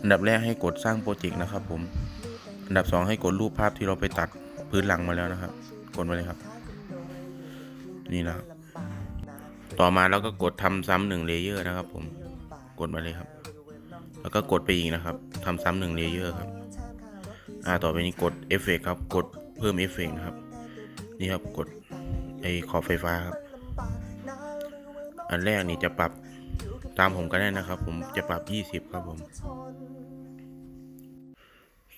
อันดับแรกให้กดสร้างโปรเจกต์นะครับ ผม อันดับสองให้กดรูปภาพที่เราไปตัดพื้นหลังมาแล้วนะครับ กดมาเลยครับ นี่นะครับต่อมาเราก็กดทำซ้ำหนึ่งเลเยอร์นะครับ ผม กดมาเลยครับ แล้วก็กดไปอีกนะครับทำซ้ำหนึ่งเลเยอร์ครับ อ่า ต่อไปนี้กดเอฟเฟกครับ กดเพิ่มเอฟเฟกนะครับ นี่ครับ กดไอขอบไฟฟ้าครับ อันแรกนี่จะปรับ ตามผมก็ได้นะครับ ผมจะปรับ 20 ครับผม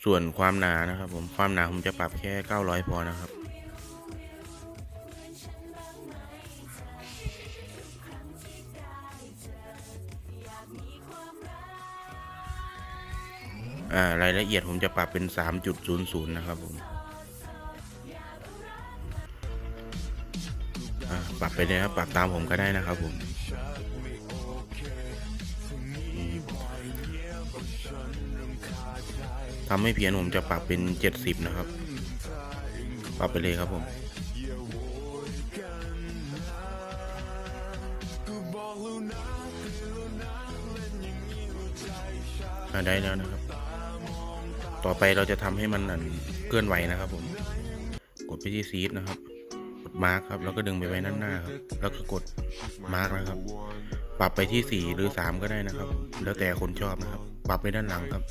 ส่วนความหนานะครับผมความหนาผมจะปรับแค่ 900 พอนะครับอ่ารายละเอียดผมจะปรับเป็น 3.00 นะครับผมอ่าปรับไปเลยครับ ปรับตามผมก็ได้นะครับผม ทำให้เพียนผมจะปรับเป็น 70 นะครับ ปรับไปเลยครับผมอ่าได้แล้วนะครับ ต่อไปเราจะทำให้มันนั่นเคลื่อนไหวนะครับผม กดไปที่ซีดนะครับกดมาร์คครับแล้วก็ดึงไปไว้ด้านหน้าครับแล้วก็กดมาร์คนะครับ ปรับไปที่สี่หรือสามก็ได้นะครับ แล้วแต่คนชอบนะครับ ปรับไปด้านหลังครับ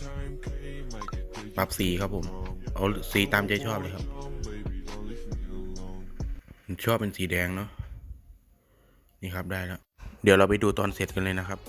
ปรับสีครับผม เอาสีตามใจชอบเลยครับผมชอบเป็นสีแดงเนาะ นี่ครับได้แล้ว เดี๋ยวเราไปดูตอนเสร็จกันเลยนะครับ